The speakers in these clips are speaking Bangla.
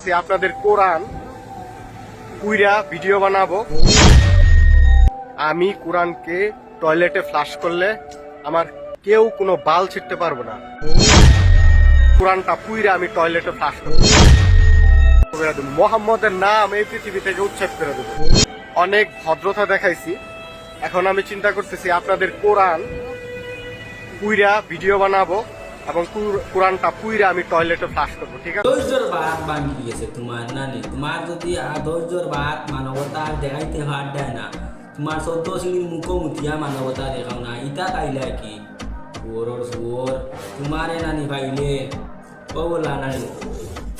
আপনাদের কোরআন কুইরা ভিডিও বানাবো। আমি কোরআনকে টয়লেটে ফ্লাশ করলে আমার কেউ কোনো বাল ছিটতে পারব না। কোরআনটা পুইরা আমি টয়লেটে ফ্লাশ করব। করে মোহাম্মদের নাম এই পৃথিবী থেকে উচ্ছেদ করে দেবো। অনেক ভদ্রতা দেখাইছি। এখন আমি চিন্তা করতেছি আপনাদের কোরআন পুইরা ভিডিও বানাবো। এবং কুর- কোরআনটা পুইরা আমি টয়লেটে ফ্লাশ করব ঠিক আছে? ধৈর্যর বাদ ভাঙি গেছে তোমার নানি। তোমার যদি ধৈর্যর বাদ মানবতা দেখাইতে হাত দেয় না তোমার চোদ্দ শ্রেণির মুখোমুখিয়া মানবতা দেখাও না। ইটা কাইলা কি? শুয়োরর শুয়োর তোমারে নানি পাইলে ও বলা নানি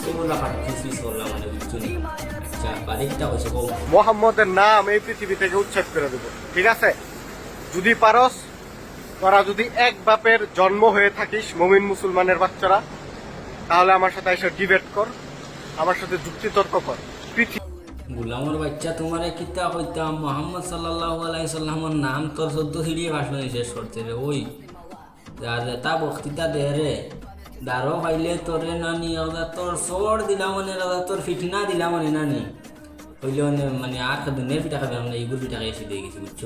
ও বলা কাট ফিস ফিস মানে মোহাম্মদের নাম এই পৃথিবী থেকে উচ্ছেদ করে দেবো ঠিক আছে? যদি পারস তোরা যদি এক বাপের জন্ম হয়ে থাকিস, মমিন মুসলমানের বাচ্চারা, তাহলে আমার সাথে এসে ডিবেট কর, আমার সাথে যুক্তিতর্ক কর। গুলামর বাচ্চা তোমারে কিতা কইতাম মোহাম্মদ সাল্লাল্লাহু আলাইহি সাল্লামের নাম তোর চোদ্দ সিঁড়িয়ে ভাষণ শেষ করতে রে, ওই। যেটা বক্তৃতা দে রে। দারো পাইলে তোরে নানি ওদা তোর সর দিলা মানে ওদা তোর ফিটনা দিলা মানে নানি। হইলে মানে মানে আর দুনের পিঠা খাবে আমরা এইগুলো পিঠা খাইছি দিয়ে গেছি, বুঝছ?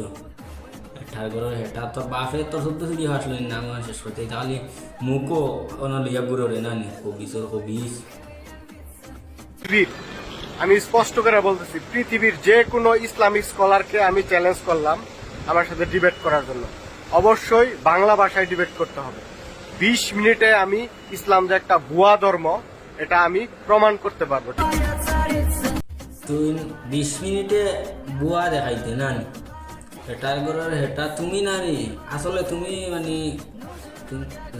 ঘরের হেটা তোর বাপে তোর চোদ্দ সিঁড়ি ভাষণ নাম শেষ করতে। তাহলে মুখও অনলিয়া গুরো রে নানি কবিস ওর কবিস। আমি স্পষ্ট করে বলতেছি পৃথিবীর যে কোনো ইসলামিক স্কলারকে আমি চ্যালেঞ্জ করলাম আমার সাথে ডিবেট করার জন্য। অবশ্যই বাংলা ভাষায় ডিবেট করতে হবে। বিশ মিনিটে আমি ইসলাম যে একটা ভুয়া ধর্ম এটা আমি প্রমাণ করতে পারব। তুই বিশ মিনিটে বুয়া দেখাইতে নানি হেটার ঘরের হেটা তুমি নানি আসলে তুমি মানে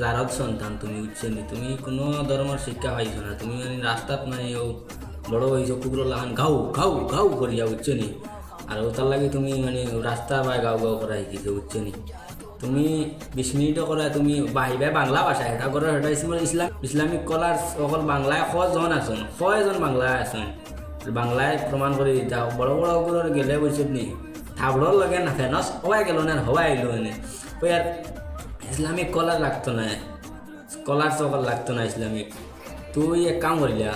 জারদ সন্তান, তুমি উচ্ছেনি তুমি কোনো ধর্মের শিক্ষা পাইছো না, তুমি মানে রাস্তাত মানে ও বড় হয়েছো কুকুর লাগান ঘাউ ঘাউ ঘাউ করিয়া উচ্ছেনি আর ওটার লাগে তুমি মানে রাস্তা বা গাও গাও করা শিখিছো উচ্ছেনি তুমি বিশ মিনিটে করা তুমি বাহিবে বাংলা ভাষা এটা করে এটা ইসলাম ইসলাম ইসলামিক কলার অকল বাংলায় কজন আছেন কয়জন বাংলায় আছেন বাংলায় প্রমাণ করে দিতে। বড় বড় গেলে বলছে নি? থাবড়র লগে না ফেনস হওয়াই গেল না হওয়াই আইলো এনে। ওই আর ইসলামিক কলার লাগতো না কলার সকল লাগতো না ইসলামিক তুই এক কাম করিলা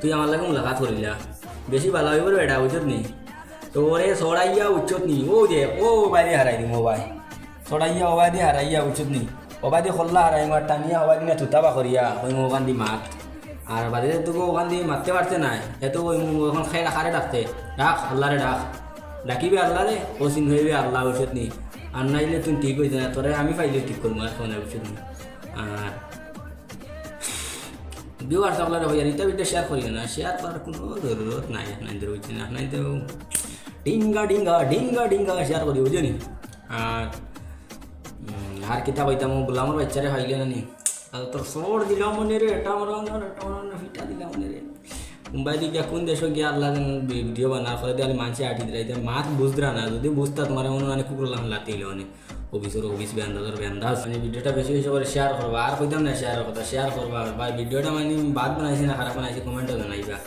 তুই আমার লাগে মুলাকাত করিলা বেশি ভালো হইব এটা বুঝত নি। তো ওরে সরাইয়া উচ্চত নি। ও যে ও বাইরে হারাই দিম ভাই সরাইয়া ওবাই দিয়ে হারাইয়া উচিত নি। ওবাই দিয়ে খোল্লা হারাই মার টানিয়া ওবাই দিনে থুতাবা করিয়া ওই মোগান দি মাত। আর বাদে তোকে ওখান দিয়ে মারতে পারতে নাই এত ওই ওখান খাই রাখারে ডাকতে ডাক আল্লাহরে ডাক ডাকিবে আল্লাহরে ও চিন হইবে আল্লাহ উচিত নি আর নাইলে তুমি ঠিক হইতে না তোরে আমি পাইলে ঠিক করব এখন উচিত নি আর ভিউয়ার সকলের হইয়া নিতে ভিডিও শেয়ার করি না শেয়ার করার কোনো জরুরত নাই আপনাদের বুঝছি না আপনাদের ডিঙ্গা ডিঙ্গা ডিঙ্গা ডিঙ্গা শেয়ার করি বুঝলি আর উম, আর কিতা কইতাম গোলামর বাচ্চারে খাইলে নানি আর তোর সর দিলাম মনে রে এটা আমার এটা আমার ফিটা দিলাম মনে রে মুম্বাই দিকে কোন দেশ গিয়ে আল্লাহ ভিডিও বানা করে দিয়ে মানুষে আটি দিলাইতে মাছ বুঝরা না। যদি বুঝতা তোমার মনে মানে কুকুর লাতিলে মানে অফিসের অফিস বেন্দাজর বেন্দাজ মানে ভিডিওটা বেশি বেশি করে শেয়ার করবা। আর কইতাম না শেয়ার কথা শেয়ার করবা। বা ভিডিওটা মানে বাদ বানাইছি না, খারাপ বানাইছি কমেন্টও জানাইবা।